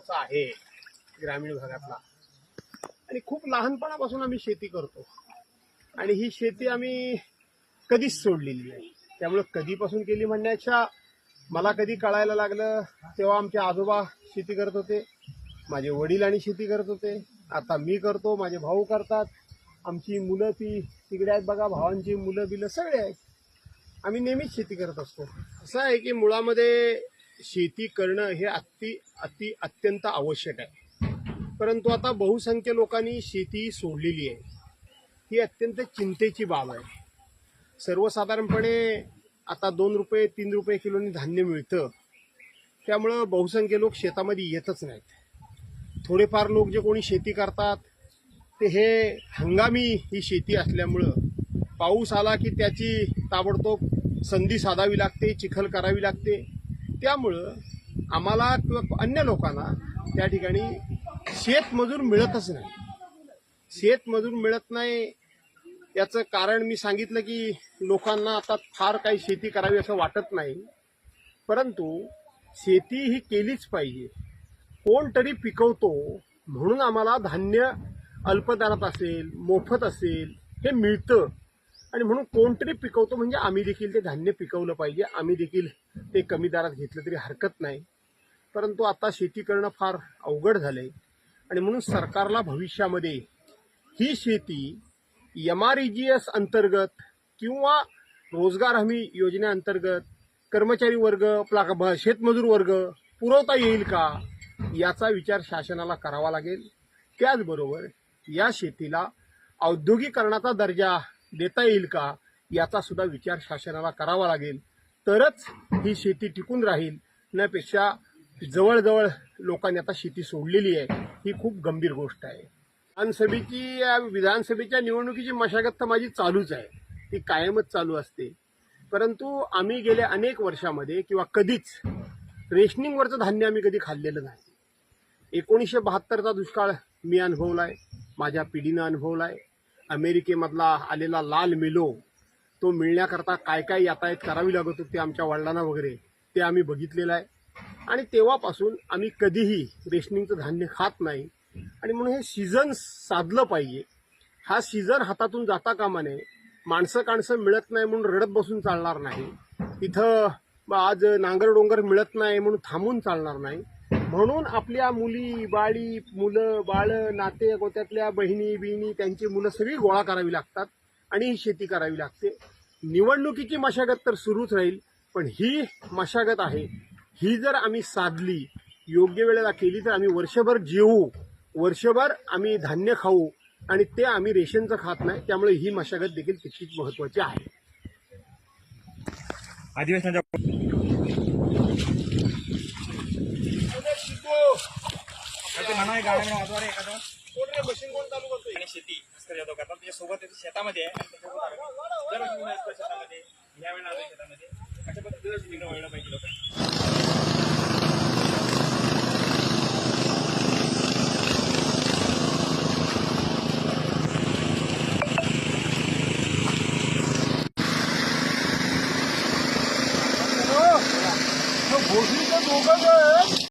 स्वभावाचा आहे ग्रामीण भागातला. आणि खूप लहानपणापासून आम्ही शेती करतो. आणि ही शेती आम्ही कधीच सोडलेली नाही. त्यामुळं कधीपासून केली म्हणण्याच्या मला कधी कळायला लागलं तेव्हा आमचे आजोबा शेती करत होते माझे वडील आणि शेती करत होते. आता मी करतो माझे भाऊ करतात. आमची मुलं ती तिकडे आहेत बघा भावांची मुलं बिलं सगळे आहेत. आम्ही नेहमीच शेती करत असतो. असं आहे की मुळामध्ये शेती करणं हे अति अति अत्यंत आवश्यक आहे. परंतु आता बहुसंख्य लोकांनी शेती सोडलेली आहे. ही अत्यंत चिंतेची बाब आहे. सर्वसाधारणपणे आता दोन रुपये तीन रुपये किलोनी धान्य मिळतं. त्यामुळं बहुसंख्य लोक शेतामध्ये येतच नाहीत. थोडेफार लोक जे कोणी शेती करतात ते हे हंगामी ही शेती असल्यामुळं पाऊस आला की त्याची ताबडतोब संधी साधावी लागते चिखल करावी लागते. त्यामुळं आम्हाला किंवा अन्य लोकांना त्या ठिकाणी शेतमजूर मिळतच नाही. शेतमजूर मिळत नाही. याचं कारण मी सांगितलं की लोकांना आता फार काही शेती करावी असं वाटत नाही. परंतु शेती ही केलीच पाहिजे. कोणतरी पिकवतो म्हणून आम्हाला धान्य अल्पदरात असेल मोफत असेल हे मिळतं. आणि म्हणून कोणतरी पिकवतो म्हणजे आम्ही देखील ते धान्य पिकवलं पाहिजे. आम्ही देखील ते कमी दरात घेतलं तरी हरकत नाही. परंतु आता शेती करणं फार अवघड झालं आहे आणि म्हणून सरकारला भविष्यामध्ये ही शेती M R E G S अंतर्गत किंवा रोजगार हमी योजनेअंतर्गत कर्मचारी वर्ग आपला शेतमजूर वर्ग पुरवता येईल का याचा विचार शासनाला करावा लागेल. त्याचबरोबर या शेतीला औद्योगिकरणाचा दर्जा देता येईल का याचा सुद्धा विचार शासनाला करावा लागेल. तरच ही शेती टिकून राहील. यापेक्षा जवळजवळ लोकांनी आता शेती सोडलेली आहे ही खूप गंभीर गोष्ट आहे. विधानसभेची या विधानसभेच्या निवडणुकीची मशागत तर माझी चालूच आहे. ती कायमच चालू असते. परंतु आम्ही गेल्या अनेक वर्षामध्ये किंवा कधीच रेशनिंगवरचं धान्य आम्ही कधी खाल्लेलं नाही. एकोणीसशे बहात्तरचा दुष्काळ मी अनुभवलाय माझ्या पिढीनं अनुभवलाय. अमेरिकेमधला आलेला लाल मिलो तो मिळण्याकरता काय काय यातायात करावी लागत होती आमच्या वडिलांना वगैरे ते आम्ही बघितलेलं आहे. आणि तेव्हापासून आम्ही कधीही रेशनिंगचं धान्य खात नाही. आणि म्हणून हे सीझन साधलं पाहिजे. हा सीझन हातातून जाता कामा नये. माणसं काणसं मिळत नाही म्हणून रडत बसून चालणार नाही. इथं आज नांगर डोंगर मिळत नाही म्हणून थांबून चालणार नाही. म्हणून आपल्या मुली बाळी मुलं बाळं नाते गोत्यातल्या बहिणी बिहिणी त्यांची मुलं सगळी गोळा करावी लागतात आणि ही शेती करावी लागते. निवडणुकीची मशागत तर सुरूच राहील पण ही मशागत आहे. ही जर आम्ही साधली योग्य वेळेला केली तर आम्ही वर्षभर जेवू वर्षभर आम्ही धान्य खाऊ आणि ते आम्ही रेशनचं खात नाही त्यामुळे ही मशागत देखील तितकीच महत्वाची आहे. अधिवेशनाच्या ते म्हणा गाड्या एखादा मशीन कोण चालू करतो आणि शेती अस्कर जाधव करतात. म्हणजे त्याच्यासोबत शेतामध्ये. आहे शेतामध्ये. या वेळेला शेतामध्ये. अशा पद्धतीनं शिबिरं व्हायला पाहिजे लोकांना. हो. हो,